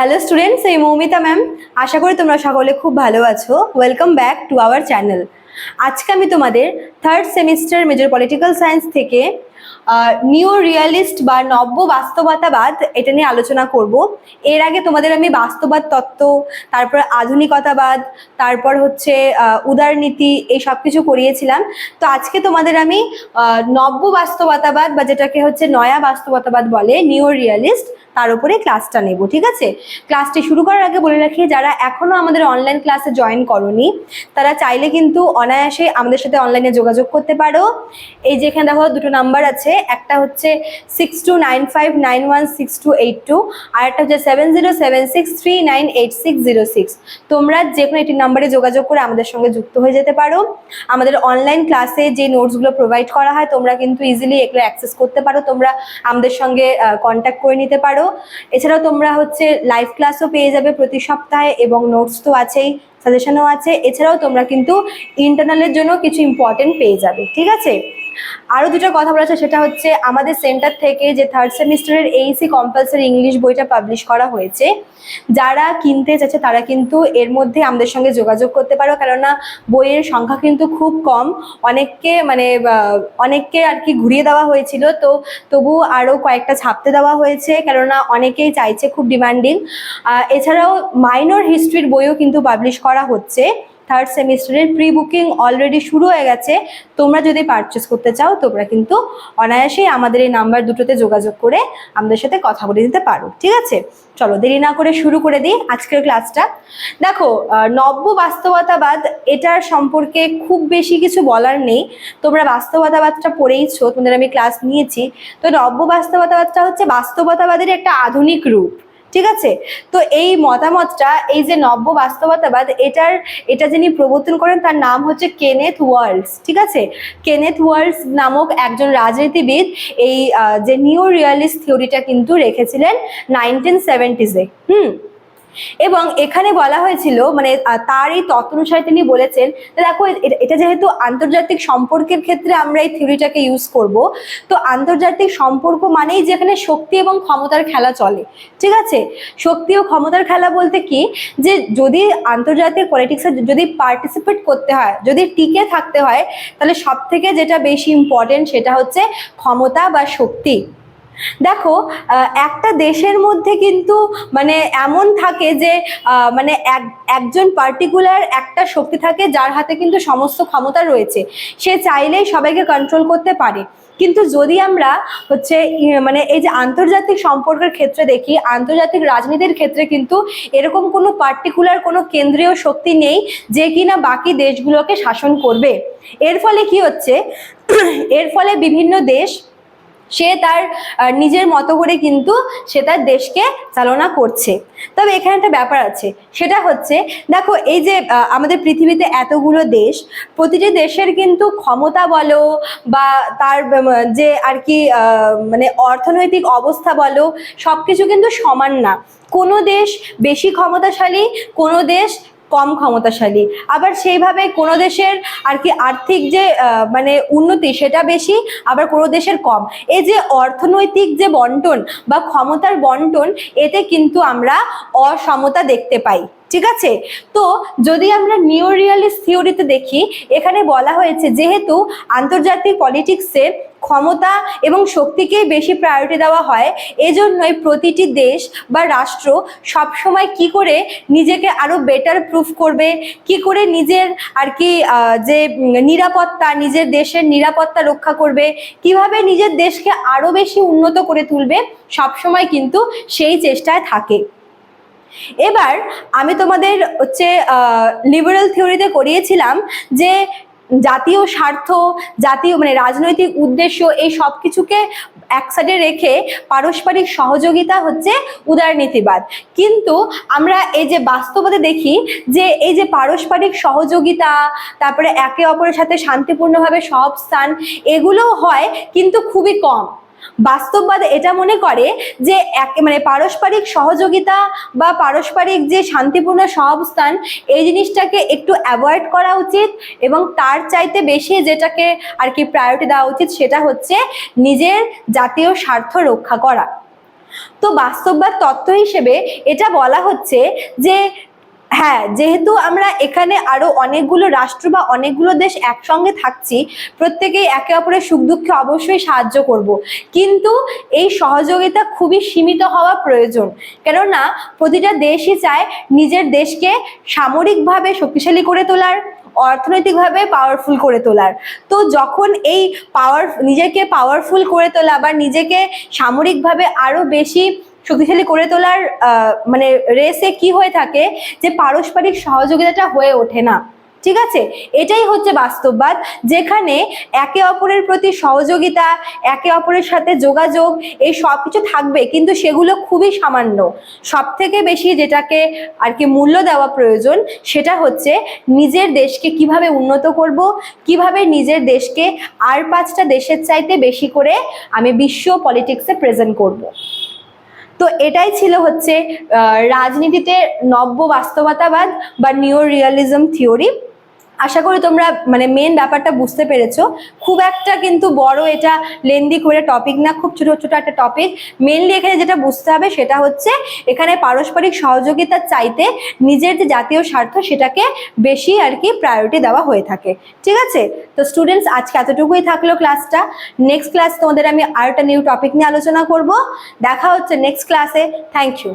Hello students এই Moumita ma'am আশা করি তোমরা সকলে খুব ভালো আছো। Welcome back to our channel আজকে আমি তোমাদের third semester major political science থেকে নিউ রিয়ালিস্ট বা নব্য বাস্তবতাবাদ এটা নিয়ে আলোচনা করব। এর আগে তোমাদের আমি বাস্তবাদ তত্ত্ব, তারপর আধুনিকতাবাদ, তারপর হচ্ছে উদারনীতি এই সব কিছু করিয়েছিলাম। তো আজকে তোমাদের আমি নব্য বাস্তবতাবাদ বা যেটাকে হচ্ছে নয়া বাস্তবতাবাদ বলে নিউ রিয়ালিস্ট তার উপরে ক্লাসটা নেব, ঠিক আছে? ক্লাসটি শুরু করার আগে বলে রাখি, যারা এখনও আমাদের অনলাইন ক্লাসে জয়েন করনি, তারা চাইলে কিন্তু অনায়াসে আমাদের সাথে অনলাইনে যোগাযোগ করতে পারো। এই যে এখানে দেখো দুটো নাম্বার আছে, একটা হচ্ছে six two nine five nine one six two eight two আর একটা হচ্ছে seven zero seven six three nine eight six zero six তোমরা যে কোনো একটি নাম্বারে যোগাযোগ করে আমাদের সঙ্গে যুক্ত হয়ে যেতে পারো। আমাদের অনলাইন ক্লাসে যে নোটসগুলো প্রোভাইড করা হয়, তোমরা কিন্তু ইজিলি এগুলো অ্যাক্সেস করতে পারো। তোমরা আমাদের সঙ্গে কন্ট্যাক্ট করে নিতে পারো। এছাড়াও তোমরা হচ্ছে লাইভ ক্লাসও পেয়ে যাবে প্রতি সপ্তাহে এবং নোটস তো আছেই। সাজেশনও আছে। এছাড়াও তোমরা কিন্তু ইন্টারনালের জন্য কিছু ইম্পর্টেন্ট পেয়ে যাবে, ঠিক আছে? আরও দুটো কথা বলা সেটা হচ্ছে আমাদের সেন্টার থেকে যে থার্ড সেমিস্টারের এইসি কম্পালসারি ইংলিশ বইটা পাবলিশ করা হয়েছে, যারা কিনতে চাচ্ছে তারা কিন্তু এর মধ্যে আমাদের সঙ্গে যোগাযোগ করতে পারো, কেননা বইয়ের সংখ্যা কিন্তু খুব কম। অনেককে মানে অনেককে আর কি ঘুরিয়ে দেওয়া হয়েছিল, তো তবু আরও কয়েকটা ছাপতে দেওয়া হয়েছে, কেননা অনেকেই চাইছে, খুব ডিমান্ডিং এছাড়াও মাইনর হিস্ট্রির বইও কিন্তু পাবলিশ করা হচ্ছে। থার্ড সেমিস্টারের প্রি বুকিং অলরেডি শুরু হয়ে গেছে। তোমরা যদি পারচেস করতে চাও, তোমরা কিন্তু অনায়াসেই আমাদের এই নাম্বার দুটোতে যোগাযোগ করে আমাদের সাথে কথা বলে দিতে পারো। ঠিক আছে? চলো, দেরি না করে শুরু করে দিই আজকের ক্লাসটা দেখো নব্য বাস্তবতাবাদ এটার সম্পর্কে খুব বেশি কিছু বলার নেই। তোমরা বাস্তবতাবাদটা পড়েইছো, তোমাদের আমি ক্লাস নিয়েছি। তো নব্য বাস্তবতাবাদটা হচ্ছে বাস্তবতাবাদের একটা আধুনিক রূপ। ঠিক আছে? তো এই মতামতটা, এই যে নব্য বাস্তবতাবাদ, এটার, এটা যিনি প্রবর্তন করেন তার নাম হচ্ছে কেনেথ ওয়ার্লস, ঠিক আছে? কেনেথ ওয়ার্লস নামক একজন রাজনীতিবিদ এই যে নিউ রিয়ালিস্ট থিওরিটা কিন্তু রেখেছিলেন নাইনটিন সেভেন্টিজে, হুম? এবং এখানে বলা হয়েছিল মানে তার এই তত্ত্ব অনুসারে তিনি বলেছেন দেখো এটা- যেহেতু আন্তর্জাতিক সম্পর্কের ক্ষেত্রে আমরা এই থিওরিটাকে ইউজ করব, তো আন্তর্জাতিক সম্পর্ক মানেই যেখানে শক্তি এবং ক্ষমতার খেলা চলে, ঠিক আছে? শক্তি ও ক্ষমতার খেলা বলতে কি? যে যদি আন্তর্জাতিক পলিটিক্সে যদি পার্টিসিপেট করতে হয়, যদি টিকে থাকতে হয়, তাহলে সব থেকে যেটা বেশি ইম্পর্টেন্ট সেটা হচ্ছে ক্ষমতা বা শক্তি। দেখো একটা দেশের মধ্যে কিন্তু মানে এমন থাকে যে মানে এক- একজন পার্টিকুলার একটা শক্তি থাকে যার হাতে কিন্তু সমস্ত ক্ষমতা রয়েছে। সে চাইলেই সবাইকে কন্ট্রোল করতে পারে। কিন্তু যদি আমরা হচ্ছে মানে এই যে আন্তর্জাতিক সম্পর্কের ক্ষেত্রে দেখি, আন্তর্জাতিক রাজনীতির ক্ষেত্রে কিন্তু এরকম কোনো পার্টিকুলার কোনো কেন্দ্রীয় শক্তি নেই যে কিনা বাকি দেশগুলোকে শাসন করবে। এর ফলে কি হচ্ছে? এর ফলে বিভিন্ন দেশ সে তার নিজের মতো করে কিন্তু সে তার দেশকে চালনা করছে। তবে এখানে একটা ব্যাপার আছে, সেটা হচ্ছে, দেখো এই যে আমাদের পৃথিবীতে এতগুলো দেশ, প্রতিটি দেশের কিন্তু ক্ষমতা বলো বা তার যে আর কি মানে অর্থনৈতিক অবস্থা বলো সব কিছু কিন্তু সমান না। কোনো দেশ বেশি ক্ষমতাশালী, কোনো দেশ কম ক্ষমতাশালী। আবার সেইভাবে কোনো দেশের আর কি আর্থিক যে মানে উন্নতি সেটা বেশি, আবার কোনো দেশের কম। এই যে অর্থনৈতিক যে বন্টন বা ক্ষমতার বন্টন, এতে কিন্তু আমরা অসমতা দেখতে পাই। ঠিক আছে? তো যদি আমরা নিউ রিয়ালিস্ট থিওরিতে দেখি, এখানে বলা হয়েছে যেহেতু আন্তর্জাতিক পলিটিক্সে ক্ষমতা এবং শক্তিকেই বেশি প্রায়োরিটি দেওয়া হয়, এজন্যই প্রতিটি দেশ বা রাষ্ট্র সবসময় কি করে নিজেকে আরও বেটার প্রুফ করবে, কি করে নিজের আর কি যে নিরাপত্তা, নিজের দেশের নিরাপত্তা রক্ষা করবে, কীভাবে নিজের দেশকে আরও বেশি উন্নত করে তুলবে, সবসময় কিন্তু সেই চেষ্টায় থাকে। এবার আমি তোমাদের হচ্ছে লিবারেল থিওরিতে করিয়েছিলাম যে জাতীয় স্বার্থ, জাতীয় মানে রাজনৈতিক উদ্দেশ্য এই সব কিছুকে এক সাইডে রেখে পারস্পরিক সহযোগিতা হচ্ছে উদারনীতিবাদ কিন্তু আমরা এই যে বাস্তবতে দেখি যে এই যে পারস্পরিক সহযোগিতা, তারপরে একে অপরের সাথে শান্তিপূর্ণভাবে সব স্থান এগুলো হয় কিন্তু খুবই কম। বাস্তববাদ এটা মনে করে যে এক মানে পারস্পরিক সহযোগিতা বা পারস্পরিক যে শান্তিপূর্ণ সহাবস্থান, এই জিনিসটাকে একটু অ্যাভয়েড করা উচিত এবং তার চাইতে বেশি যেটাকে আর কি প্রায়োরিটি দেওয়া উচিত সেটা হচ্ছে নিজের জাতীয় স্বার্থ রক্ষা করা। তো বাস্তববাদ তত্ত্ব হিসেবে এটা বলা হচ্ছে যে হ্যাঁ যেহেতু আমরা এখানে আরও অনেকগুলো রাষ্ট্র বা অনেকগুলো দেশ একসঙ্গে থাকছি, প্রত্যেকেই একে অপরের সুখ দুঃখে অবশ্যই সাহায্য করব। কিন্তু এই সহযোগিতা খুবই সীমিত হওয়া প্রয়োজন। কেননা প্রতিটা দেশই চায় নিজের দেশকে সামরিকভাবে শক্তিশালী করে তোলার, অর্থনৈতিকভাবে পাওয়ারফুল করে তোলার। তো যখন এই পাওয়ার নিজেকে পাওয়ারফুল করে তোলা বা নিজেকে সামরিকভাবে আরও বেশি শক্তিশালী করে তোলার মানে রেসে কি হয়ে থাকে যে পারস্পরিক সহযোগিতাটা হয়ে ওঠে না। ঠিক আছে? এটাই হচ্ছে বাস্তববাদ। যেখানে একে অপরের প্রতি সহযোগিতা, একে অপরের সাথে যোগাযোগ, এই সব কিছু থাকবে, কিন্তু সেগুলো খুবই সামান্য। সব থেকে বেশি যেটাকে আর কি মূল্য দেওয়া প্রয়োজন, সেটা হচ্ছে নিজের দেশকে কীভাবে উন্নত করব, কীভাবে নিজের দেশকে আর পাঁচটা দেশের চাইতে বেশি করে আমি বিশ্ব পলিটিক্সে প্রেজেন্ট করব। তো এটাই ছিল হচ্ছে রাজনীতিতে নব্য বাস্তবতাবাদ বা নিও রিয়ালিজম থিওরি আশা করি তোমরা মানে মেন ব্যাপারটা বুঝতে পেরেছ। খুব একটা কিন্তু বড় এটা লেন্দি করে টপিক না, খুব ছোট ছোট একটা টপিক মেনলি এখানে যেটা বুঝতে হবে সেটা হচ্ছে, এখানে পারস্পরিক সহযোগিতার চাইতে নিজের যে জাতীয় স্বার্থ সেটাকে বেশি আর কি প্রায়োরিটি দেওয়া হয়ে থাকে। ঠিক আছে? তো স্টুডেন্টস আজকে এতটুকুই থাকল ক্লাসটা নেক্সট ক্লাস তোমাদের আমি আর একটা নিউ টপিক নিয়ে আলোচনা করব। দেখা হচ্ছে নেক্সট ক্লাসে থ্যাংক ইউ